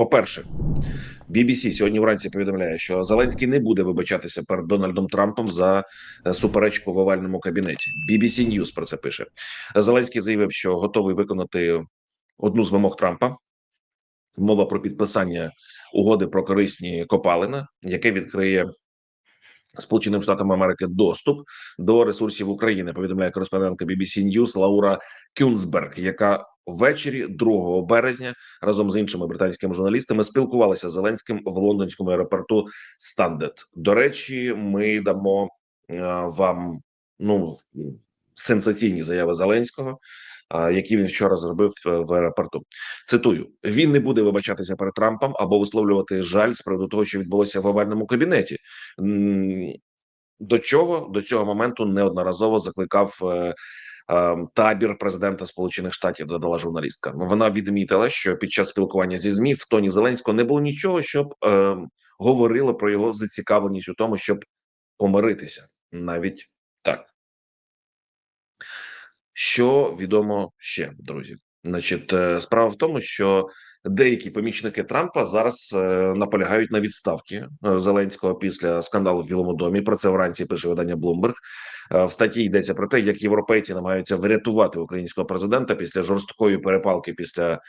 По перше, BBC сьогодні вранці повідомляє, що Зеленський не буде вибачатися перед Дональдом Трампом за е, суперечку в овальному кабінеті. BBC News про це пише. Зеленський заявив, що готовий виконати одну з вимог Трампа. Мова про підписання угоди про корисні копалини, яке відкриє Сполученим Штатам Америки доступ до ресурсів України. Повідомляє кореспондентка BBC News Лаура Кюнсберг, яка ввечері 2 березня разом з іншими британськими журналістами спілкувалася з Зеленським в лондонському аеропорту Стандет. До речі, ми дамо е, вам ну сенсаційні заяви Зеленського, е, які він вчора зробив е, в аеропорту. Цитую: він не буде вибачатися перед Трампом або висловлювати жаль з приводу того, що відбулося в овальному кабінеті. До чого до цього моменту неодноразово закликав табір президента Сполучених Штатів. Додала журналістка. Вона відмітила, що під час спілкування зі змі в тоні Зеленського не було нічого, щоб е, говорило про його зацікавленість у тому, щоб помиритися, навіть так. Що відомо ще, друзі? Значить, е, справа в тому, що деякі помічники Трампа зараз е, наполягають на відставці е, Зеленського після скандалу в Білому домі. Про це вранці пише видання Bloomberg. В статті йдеться про те, як європейці намагаються врятувати українського президента після жорсткої перепалки після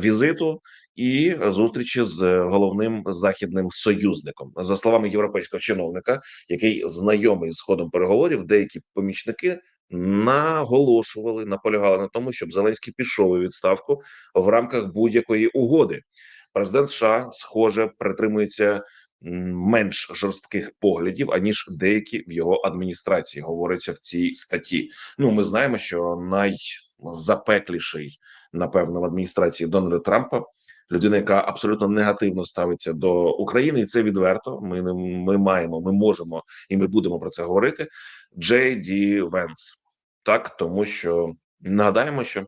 візиту і зустрічі з головним західним союзником. За словами європейського чиновника, який знайомий з ходом переговорів, деякі помічники наголошували, наполягали на тому, щоб Зеленський пішов у відставку в рамках будь-якої угоди. Президент США, схоже, притримується менш жорстких поглядів аніж деякі в його адміністрації. Говориться в цій статті. Ну, ми знаємо, що найзапекліший, напевно, в адміністрації Дональда Трампа. Людина, яка абсолютно негативно ставиться до України, і це відверто. Ми ми маємо, ми можемо і ми будемо про це говорити. Джей Ді Венс, так тому що нагадаємо, що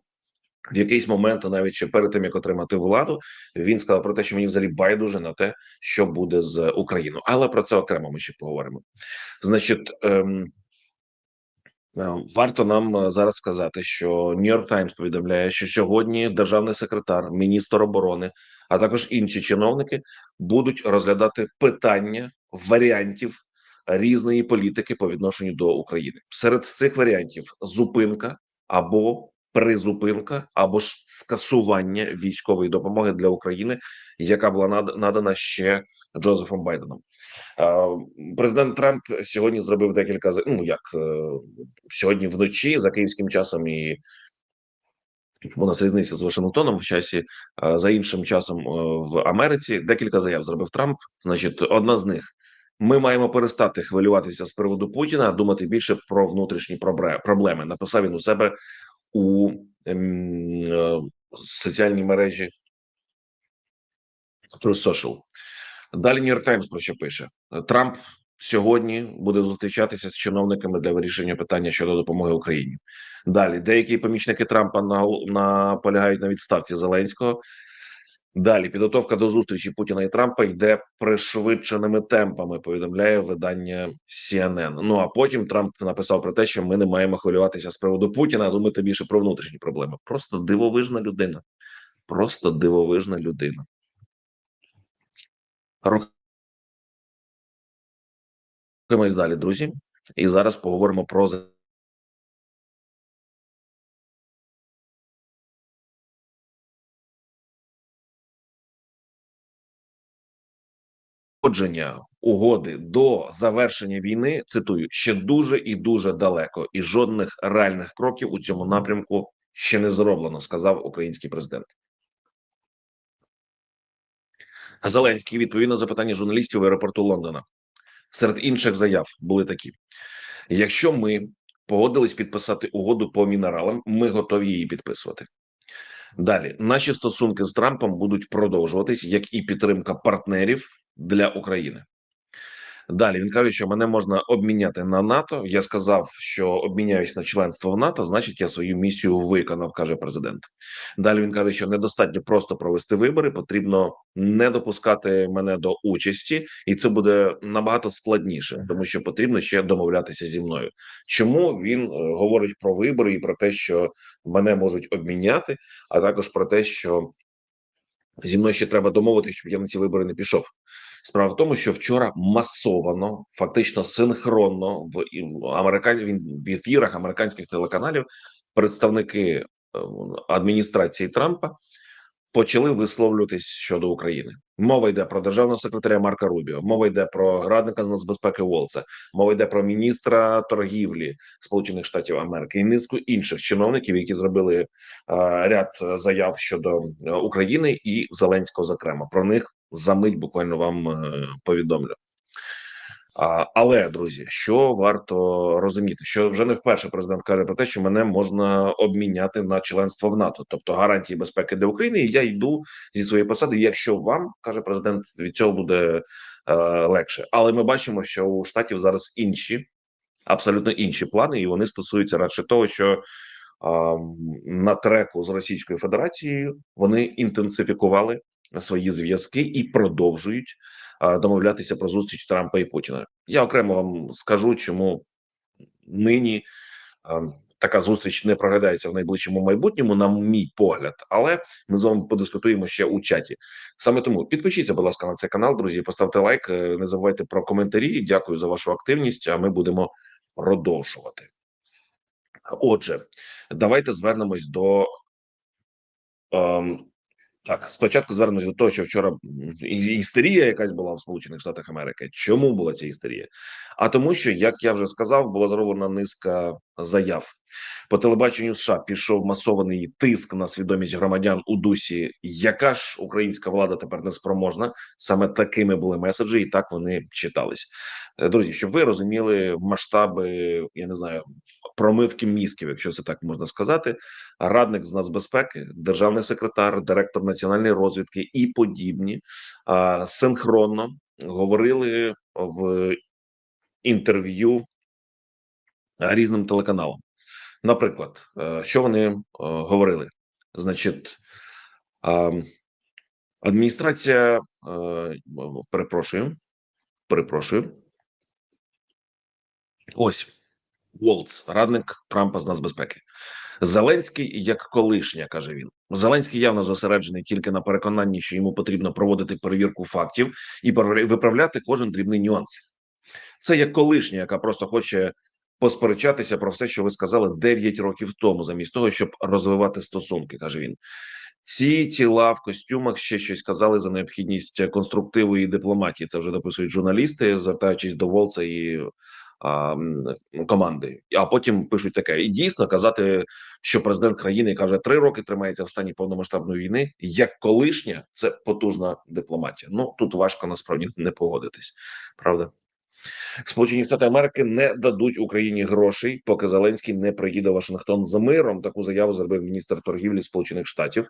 в якийсь момент, навіть ще перед тим як отримати владу, він сказав про те, що мені взагалі байдуже на те, що буде з Україною, але про це окремо ми ще поговоримо. Значить. Ем, Е, Варто нам е, зараз сказати, що Нью-Йорк Таймс повідомляє, що сьогодні державний секретар, міністр оборони, а також інші чиновники будуть розглядати питання варіантів різної політики по відношенню до України. Серед цих варіантів зупинка або призупинка, або ж скасування військової допомоги для України, яка була над- надана ще Джозефом Байденом. Президент Трамп сьогодні зробив декілька ну як е, сьогодні вночі за київським часом і у нас різниця з Вашингтоном в часі за іншим часом е, в Америці. Декілька заяв зробив Трамп. Значить, одна з них. Ми маємо перестати хвилюватися з приводу Путіна, а думати більше про внутрішні проблеми. Написав він у себе у ем, е, соціальній мережі True Social. Далі York Times про що пише Трамп сьогодні буде зустрічатися з чиновниками для вирішення питання щодо допомоги Україні. Далі деякі помічники Трампа наполягають на відставці Зеленського. Далі підготовка до зустрічі Путіна і Трампа йде пришвидшеними темпами. Повідомляє видання CNN. Ну а потім Трамп написав про те, що ми не маємо хвилюватися з приводу Путіна, а думати більше про внутрішні проблеми. Просто дивовижна людина. Просто дивовижна людина. Рухаємось далі, друзі. І зараз поговоримо про Походження угоди до завершення війни цитую ще дуже і дуже далеко, і жодних реальних кроків у цьому напрямку ще не зроблено, сказав український президент. Зеленський відповів на запитання журналістів в аеропорту Лондона. Серед інших заяв були такі: якщо ми погодились підписати угоду по мінералам, ми готові її підписувати. Далі наші стосунки з Трампом будуть продовжуватись, як і підтримка партнерів для України. Далі він каже, що мене можна обміняти на НАТО. Я сказав, що обміняюсь на членство в НАТО, значить, я свою місію виконав, каже президент. Далі він каже, що недостатньо просто провести вибори, потрібно не допускати мене до участі, і це буде набагато складніше, тому що потрібно ще домовлятися зі мною. Чому він е, говорить про вибори і про те, що мене можуть обміняти, а також про те, що Зі мною ще треба домовитися, щоб я на ці вибори не пішов. Справа в тому, що вчора масовано, фактично синхронно в американ... в ефірах американських телеканалів представники е, адміністрації Трампа почали висловлюватись щодо України. Мова йде про державного секретаря Марка Рубіо, мова йде про радника з нацбезпеки Волца, мова йде про міністра торгівлі Сполучених Штатів Америки і низку інших чиновників, які зробили е, ряд заяв щодо е, України і Зеленського. Зокрема, про них за мить буквально вам е, повідомлю. Але друзі, що варто розуміти, що вже не вперше президент каже про те, що мене можна обміняти на членство в НАТО, тобто гарантії безпеки для України. І я йду зі своєї посади. Якщо вам каже президент, від цього буде е, легше. Але ми бачимо, що у штатів зараз інші, абсолютно інші плани, і вони стосуються радше того, що на треку з Російською Федерацією вони інтенсифікували свої зв'язки і продовжують домовлятися про зустріч Трампа і Путіна. Я окремо вам скажу, чому нині така зустріч не проглядається в найближчому майбутньому, на мій погляд, але ми з вами подискутуємо ще у чаті. Саме тому підпишіться, будь ласка, на цей канал, друзі. Поставте лайк, е, не забувайте про коментарі. Дякую за вашу активність. А ми будемо продовжувати. Отже, давайте звернемось до. Ем, так, спочатку звернусь до того, що вчора істерія якась була в Сполучених Штатах Америки. Чому була ця істерія? А тому, що як я вже сказав, була зроблена низка заяв по телебаченню. США пішов масований тиск на свідомість громадян у дусі. Яка ж українська влада тепер не спроможна? Саме такими були меседжі, і так вони читались. Е, друзі, щоб ви розуміли масштаби, я не знаю, промивки мізків, якщо це так можна сказати. Радник з нацбезпеки, державний секретар, директор національної розвідки і подібні синхронно говорили в інтерв'ю різним телеканалам. Наприклад, е, що вони е, говорили? Значить, адміністрація е, перепрошую, перепрошую. Ось Волц, радник Трампа з нацбезпеки. Зеленський як колишня, каже він. Зеленський явно зосереджений тільки на переконанні, що йому потрібно проводити перевірку фактів і виправляти кожен дрібний нюанс. Це як колишня, яка просто хоче посперечатися про все, що ви сказали 9 років тому, замість того, щоб розвивати стосунки, каже він. Ці тіла в костюмах ще щось казали за необхідність конструктиву і дипломатії. Це вже дописують журналісти, звертаючись до Волца і а, команди. А потім пишуть таке: і дійсно казати, що президент країни, яка вже три роки тримається в стані повномасштабної війни, як колишня, це потужна дипломатія. Ну тут важко насправді не погодитись, правда. Сполучені Штати Америки не дадуть Україні грошей, поки Зеленський не приїде в Вашингтон за миром. Таку заяву зробив міністр торгівлі Сполучених Штатів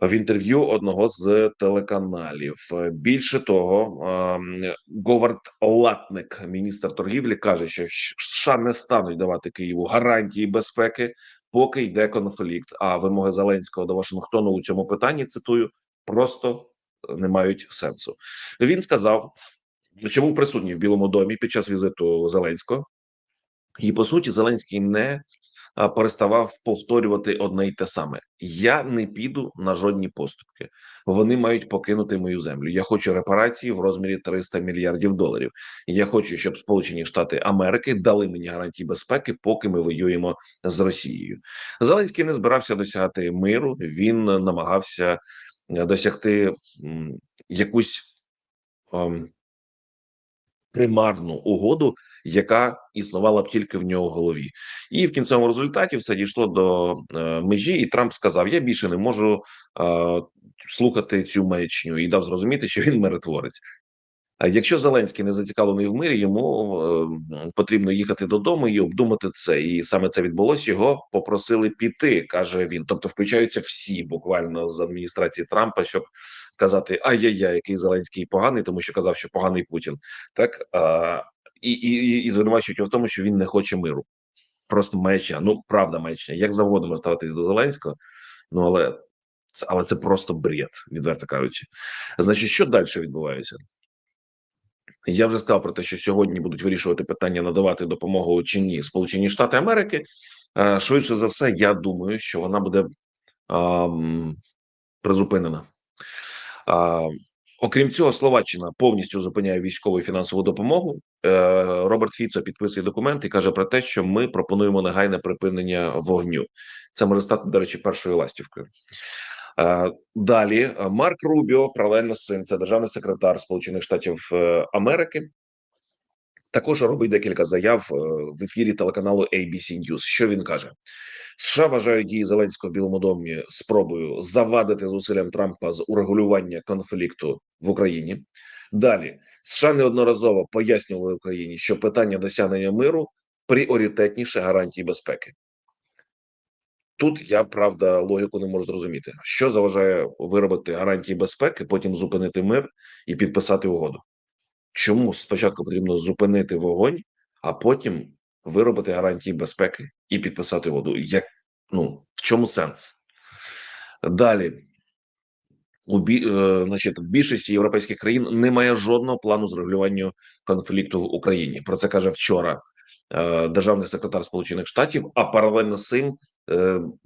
в інтерв'ю одного з телеканалів. Більше того, ем, Говард Латник, міністр торгівлі, каже, що США не стануть давати Києву гарантії безпеки, поки йде конфлікт. А вимоги Зеленського до Вашингтону у цьому питанні цитую просто не мають сенсу. Він сказав, що був присутній в Білому домі під час візиту Зеленського, і по суті, Зеленський не переставав повторювати одне й те саме: я не піду на жодні поступки. Вони мають покинути мою землю. Я хочу репарації в розмірі 300 мільярдів доларів. Я хочу, щоб Сполучені Штати Америки дали мені гарантії безпеки, поки ми воюємо з Росією. Зеленський не збирався досягати миру. Він намагався е, досягти якусь. Примарну угоду, яка існувала б тільки в нього в голові, і в кінцевому результаті все дійшло до е, межі, і Трамп сказав: Я більше не можу е, слухати цю маячню і дав зрозуміти, що він миротворець. Якщо Зеленський не зацікавлений в мирі, йому е, потрібно їхати додому і обдумати це. І саме це відбулося. Його попросили піти, каже він. Тобто, включаються всі буквально з адміністрації Трампа, щоб казати ай-яй-яй, який Зеленський поганий, тому що казав, що поганий Путін, так і і, і звинувачують його в тому, що він не хоче миру. Просто маячня. Ну правда, маячня. Як завгодно ставитись до Зеленського, ну але але це просто бред, відверто кажучи. Значить, що далі відбувається? Я вже сказав про те, що сьогодні будуть вирішувати питання надавати допомогу чи ні Сполучені Штати Америки. Швидше за все, я думаю, що вона буде ем, призупинена. А, окрім цього, Словаччина повністю зупиняє військову і фінансову допомогу. Е, Роберт Фіцо підписує документ і каже про те, що ми пропонуємо негайне припинення вогню. Це може стати, до речі, першою ластівкою. Е, Далі е, Марк Рубіо, паралельно цим, це державний секретар Сполучених Штатів е, Америки. Також робить декілька заяв в ефірі телеканалу ABC News. Що він каже? США вважають дії Зеленського в Білому домі спробою завадити зусиллям Трампа з урегулювання конфлікту в Україні. Далі США неодноразово пояснювали Україні, що питання досягнення миру пріоритетніше гарантії безпеки. Тут я правда логіку не можу зрозуміти, що заважає виробити гарантії безпеки, потім зупинити мир і підписати угоду. Чому спочатку потрібно зупинити вогонь, а потім виробити гарантії безпеки і підписати угоду? Як ну в чому сенс? Далі у бі, е, значить, в більшості європейських країн немає жодного плану з регулювання конфлікту в Україні. Про це каже вчора е, державний секретар Сполучених Штатів. А паралельно з цим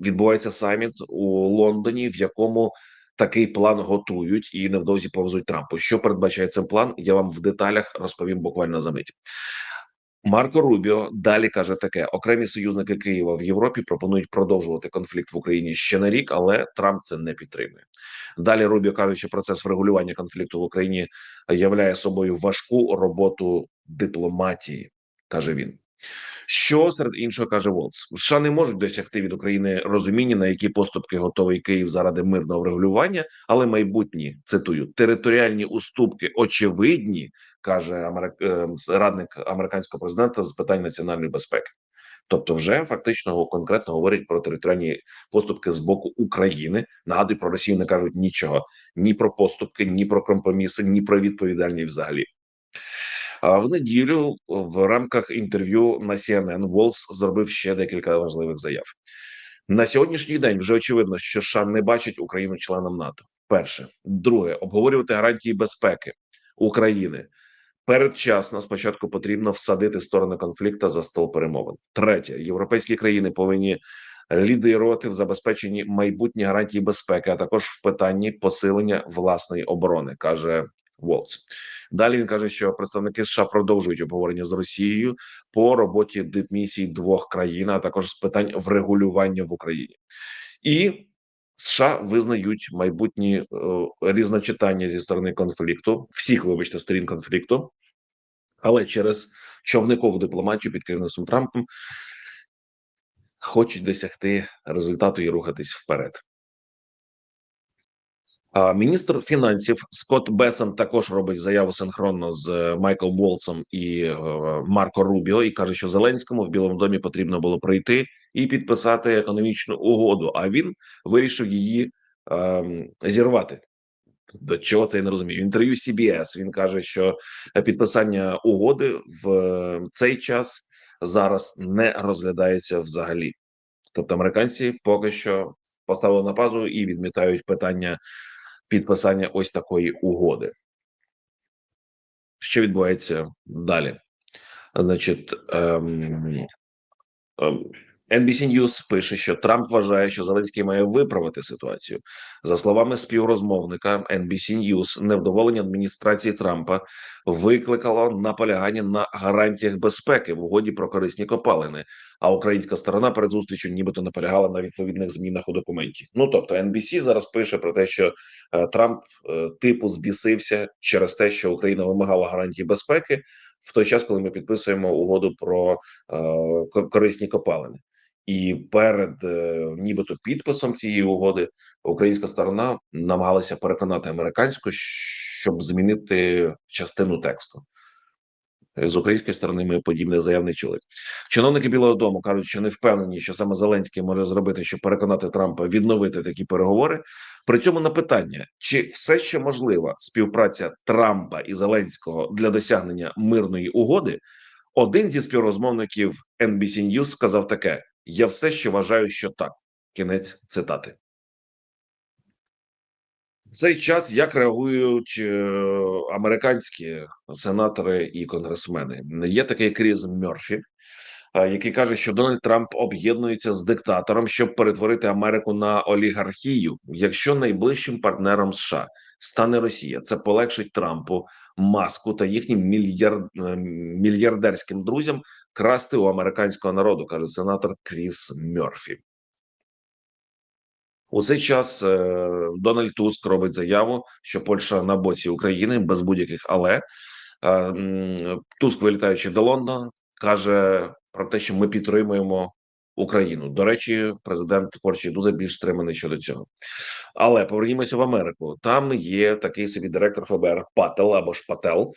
відбувається саміт у Лондоні, в якому такий план готують і невдовзі повезуть Трампу. Що передбачає цей план? Я вам в деталях розповім буквально за мить. Марко Рубіо далі каже таке: окремі союзники Києва в Європі пропонують продовжувати конфлікт в Україні ще на рік, але Трамп це не підтримує. Далі Рубіо каже, що процес врегулювання конфлікту в Україні являє собою важку роботу дипломатії, каже він. Що серед іншого каже Волц, США не можуть досягти від України розуміння, на які поступки готовий Київ заради мирного врегулювання, але майбутні цитую територіальні уступки очевидні, каже америк... е, радник американського президента з питань національної безпеки. Тобто, вже фактично конкретно говорять про територіальні поступки з боку України. Нагадую, про Росію не кажуть нічого ні про поступки, ні про компроміси, ні про відповідальність взагалі. В неділю в рамках інтерв'ю на CNN Волс зробив ще декілька важливих заяв. На сьогоднішній день вже очевидно, що США не бачить Україну членом НАТО. Перше, друге, обговорювати гарантії безпеки України. Передчасно спочатку потрібно всадити сторони конфлікту за стол перемовин. Третє, європейські країни повинні лідирувати в забезпеченні майбутні гарантії безпеки, а також в питанні посилення власної оборони, каже Волц. Далі він каже, що представники США продовжують обговорення з Росією по роботі дипмісій двох країн, а також з питань врегулювання в Україні, і США визнають майбутні е, різночитання зі сторони конфлікту, всіх, вибачте, сторін конфлікту, але через човникову дипломатію під керівництвом Трампом хочуть досягти результату і рухатись вперед. Міністр фінансів Скотт Бесен також робить заяву синхронно з е, Майклом Волцом і е, Марко Рубіо і каже, що Зеленському в Білому домі потрібно було прийти і підписати економічну угоду. А він вирішив її е, зірвати. До чого це я не розумію? В інтерв'ю CBS він каже, що підписання угоди в е, цей час зараз не розглядається взагалі. Тобто, американці поки що поставили на пазу і відмітають питання підписання ось такої угоди. Що відбувається далі? Значить, ем, ем, NBC News пише, що Трамп вважає, що Зеленський має виправити ситуацію. За словами співрозмовника NBC News, невдоволення адміністрації Трампа викликало наполягання на гарантіях безпеки в угоді про корисні копалини. А українська сторона перед зустрічю нібито наполягала на відповідних змінах у документі. Ну тобто, NBC зараз пише про те, що е, Трамп е, типу збісився через те, що Україна вимагала гарантії безпеки. В той час, коли ми підписуємо угоду про е, корисні копалини, і перед е, нібито підписом цієї угоди українська сторона намагалася переконати американську, щоб змінити частину тексту. З української сторони ми подібне заяв не чули. Чиновники Білого Дому кажуть, що не впевнені, що саме Зеленський може зробити, щоб переконати Трампа відновити такі переговори. При цьому на питання, чи все ще можлива співпраця Трампа і Зеленського для досягнення мирної угоди, один зі співрозмовників NBC News сказав таке: я все ще вважаю, що так. Кінець цитати. В цей час як реагують е, американські сенатори і конгресмени? Є такий Кріз Мерфі, е, який каже, що Дональд Трамп об'єднується з диктатором, щоб перетворити Америку на олігархію, якщо найближчим партнером США стане Росія. Це полегшить Трампу, маску та їхнім мільярд е, мільярдерським друзям красти у американського народу, каже сенатор Кріс Мерфі. У цей час е, Дональд Туск робить заяву, що Польща на боці України без будь-яких але Е, Туск, вилітаючи до Лондона, каже про те, що ми підтримуємо Україну. До речі, президент Польщі Дуда більш стриманий щодо цього. Але повернімося в Америку. Там є такий собі директор ФБР Пател або ж Пател.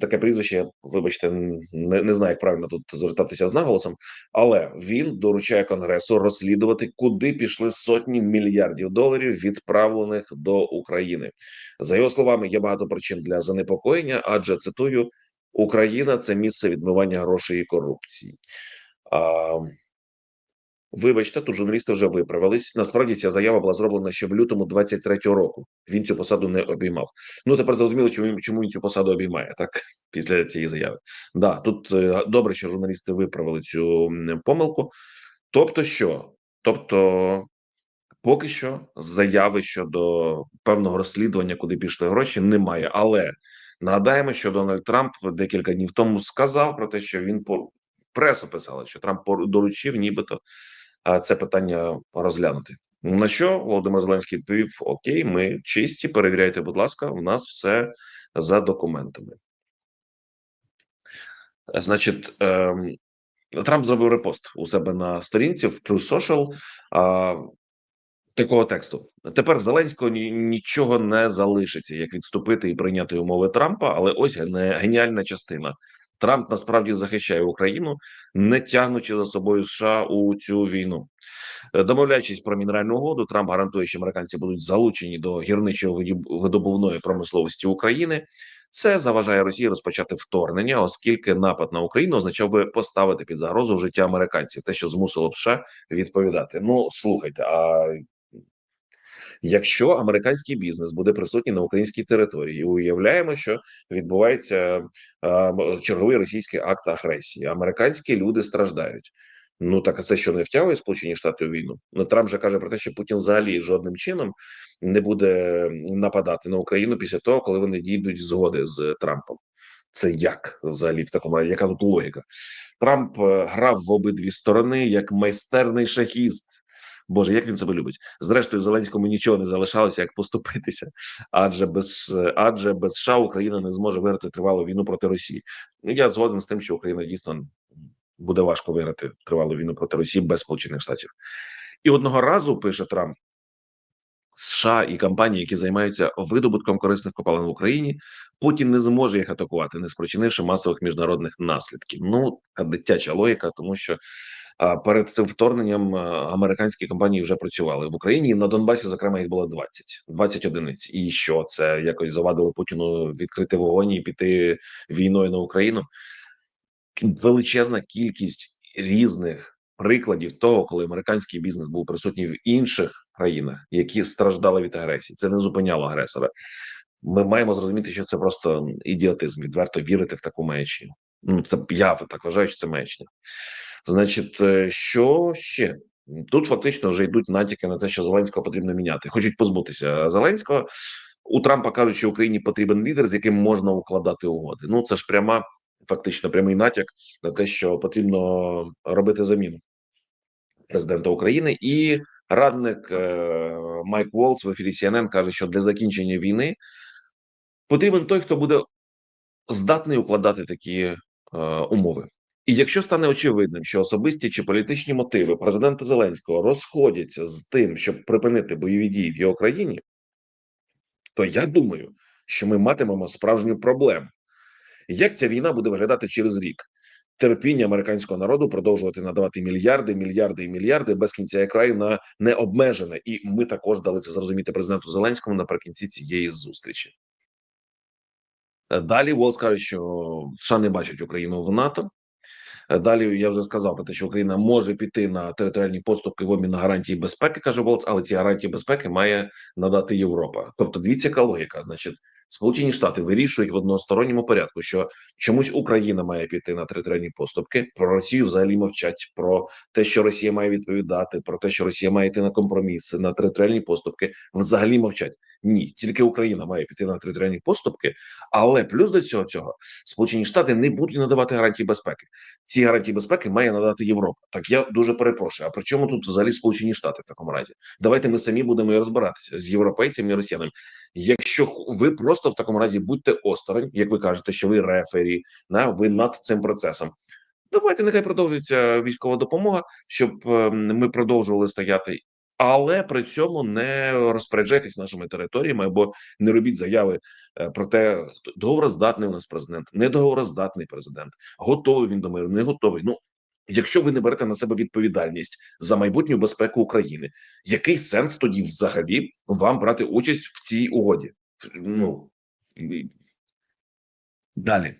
Таке прізвище, вибачте, не, не знаю, як правильно тут звертатися з наголосом, але він доручає Конгресу розслідувати, куди пішли сотні мільярдів доларів, відправлених до України. За його словами, є багато причин для занепокоєння, адже цитую: Україна це місце відмивання грошей і корупції. Вибачте, тут журналісти вже виправились. Насправді ця заява була зроблена ще в лютому 23-го року. Він цю посаду не обіймав. Ну тепер зрозуміло, чому чому він цю посаду обіймає так після цієї заяви. Да, тут е, добре, що журналісти виправили цю помилку. Тобто, що? Тобто, поки що заяви щодо певного розслідування, куди пішли гроші, немає. Але нагадаємо, що Дональд Трамп декілька днів тому сказав про те, що він преса писала, що Трамп доручив, нібито це питання розглянути. На що Володимир Зеленський відповів: Окей, ми чисті, перевіряйте, будь ласка, у нас все за документами. Значить, ем, Трамп зробив репост у себе на сторінці в True Social такого тексту. Тепер в Зеленського нічого не залишиться, як відступити і прийняти умови Трампа. Але ось ген- геніальна частина. Трамп насправді захищає Україну, не тягнучи за собою США у цю війну. Е, Домовляючись про мінеральну угоду, Трамп гарантує, що американці будуть залучені до гірничо-видобувної промисловості України. Це заважає Росії розпочати вторгнення, оскільки напад на Україну означав би поставити під загрозу життя американців, те, що змусило б США відповідати. Ну слухайте, а якщо американський бізнес буде присутній на українській території, і уявляємо, що відбувається а, черговий російський акт агресії, американські люди страждають. Ну так а це що не втягує Сполучені Штати у війну? Ну Трамп же каже про те, що Путін взагалі жодним чином не буде нападати на Україну після того, коли вони дійдуть згоди з Трампом. Це як взагалі в такому яка тут логіка? Трамп е, грав в обидві сторони як майстерний шахіст. Боже, як він себе любить. Зрештою, Зеленському нічого не залишалося, як поступитися, адже без адже без США Україна не зможе виграти тривалу війну проти Росії. Ну, Я згоден з тим, що Україна дійсно буде важко виграти тривалу війну проти Росії без Сполучених Штатів. І одного разу пише Трамп. США і компанії, які займаються видобутком корисних копалин в Україні, Путін не зможе їх атакувати, не спричинивши масових міжнародних наслідків. Ну така дитяча логіка, тому що перед цим вторгненням американські компанії вже працювали в Україні. На Донбасі, зокрема, їх було 20, 20 одиниць. І що це якось завадило Путіну відкрити вогонь і піти війною на Україну? Величезна кількість різних прикладів того, коли американський бізнес був присутній в інших країнах, які страждали від агресії. Це не зупиняло агресора. Ми маємо зрозуміти, що це просто ідіотизм, відверто вірити в таку маячню. Ну це я так вважаю, що це маячня. Значить, е, що ще? Тут фактично вже йдуть натяки на те, що Зеленського потрібно міняти. Хочуть позбутися Зеленського. У Трампа кажуть, що Україні потрібен лідер, з яким можна укладати угоди. Ну це ж пряма, фактично, прямий натяк на те, що потрібно робити заміну президента України. І радник е, Майк Волц в ефірі CNN каже, що для закінчення війни потрібен той, хто буде здатний укладати такі умови. І якщо стане очевидним, що особисті чи політичні мотиви президента Зеленського розходяться з тим, щоб припинити бойові дії в його країні, то я думаю, що ми матимемо справжню проблему. Як ця війна буде виглядати через рік? Терпіння американського народу продовжувати надавати мільярди, мільярди і мільярди без кінця і краю на необмежене, і ми також дали це зрозуміти президенту Зеленському наприкінці цієї зустрічі. Е, Далі Волт каже, що США не бачать Україну в НАТО. Е, Далі я вже сказав про те, що Україна може піти на територіальні поступки в обмін на гарантії безпеки, каже Волц, але ці гарантії безпеки має надати Європа. Тобто, дивіться, яка логіка. Значить, Сполучені Штати вирішують в односторонньому порядку, що чомусь Україна має піти на територіальні поступки. Про Росію взагалі мовчать про те, що Росія має відповідати, про те, що Росія має йти на компроміси на територіальні поступки. Взагалі мовчать. Ні, тільки Україна має піти на територіальні поступки. Але плюс до цього цього Сполучені Штати не будуть надавати гарантії безпеки. Ці гарантії безпеки має надати Європа. Так я дуже перепрошую. А при чому тут взагалі Сполучені Штати в такому разі? Давайте ми самі будемо і розбиратися з європейцями і росіянами. Якщо ви просто в такому разі будьте осторонь, як ви кажете, що ви рефері, на ви над цим процесом. Давайте нехай продовжується військова допомога, щоб е, ми продовжували стояти. Але при цьому не розпоряджайтесь нашими територіями або не робіть заяви е, про те, хто договороздатний у нас президент, недоговороздатний президент, готовий він до миру, не готовий. Ну якщо ви не берете на себе відповідальність за майбутню безпеку України, який сенс тоді взагалі вам брати участь в цій угоді? Ну далі.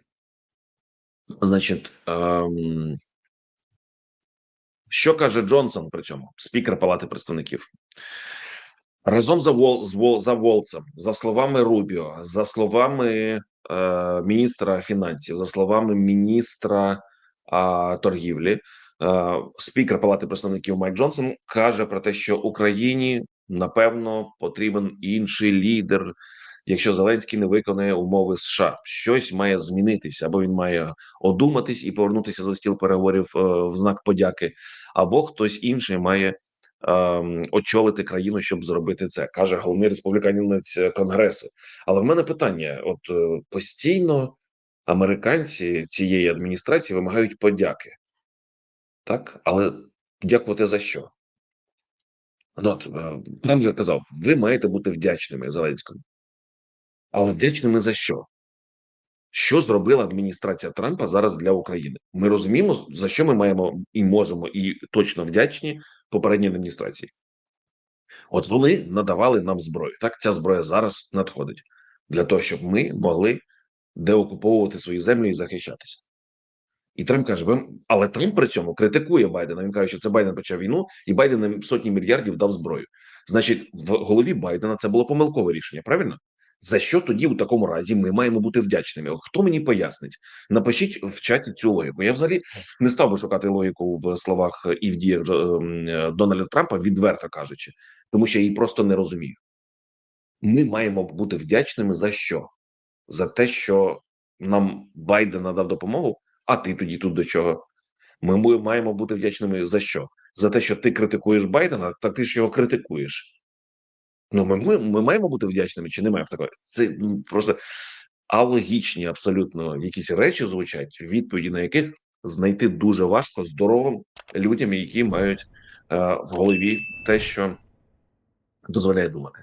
Значить, ем, що каже Джонсон при цьому, спікер Палати представників? Разом за Вол з Вол за Волцем, за словами Рубіо, за словами е, міністра фінансів, за словами міністра е, торгівлі, е, спікер Палати представників Майк Джонсон каже про те, що Україні напевно потрібен інший лідер. Якщо Зеленський не виконає умови США, щось має змінитися, або він має одуматись і повернутися за стіл переговорів е, в знак подяки, або хтось інший має ем, очолити країну, щоб зробити це, каже головний республіканець конгресу. Але в мене питання: от е, постійно американці цієї адміністрації вимагають подяки, так але дякувати за що? Ну, от, е, вже казав, ви маєте бути вдячними Зеленському. Але вдячними за що? Що зробила адміністрація Трампа зараз для України? Ми розуміємо, за що ми маємо і можемо, і точно вдячні попередній адміністрації. От вони надавали нам зброю. Так, ця зброя зараз надходить для того, щоб ми могли деокуповувати свої землі і захищатися. І Трамп каже: ви але Трамп при цьому критикує Байдена. Він каже, що це Байден почав війну, і Байден сотні мільярдів дав зброю. Значить, в голові Байдена це було помилкове рішення. Правильно? За що тоді у такому разі ми маємо бути вдячними? Хто мені пояснить? Напишіть в чаті цю логіку. Я взагалі не став би шукати логіку в словах і в діях ем, е, Дональда Трампа, відверто кажучи, тому що я її просто не розумію. Ми маємо бути вдячними за що? За те, що нам Байден надав допомогу, а ти тоді тут до чого? Ми маємо бути вдячними за що? За те, що ти критикуєш Байдена, так ти ж його критикуєш. Ну, ми, ми, ми маємо бути вдячними чи немає в такої? Це ну, просто алогічні абсолютно якісь речі звучать, відповіді на яких знайти дуже важко здоровим людям, які мають е, в голові те, що дозволяє думати.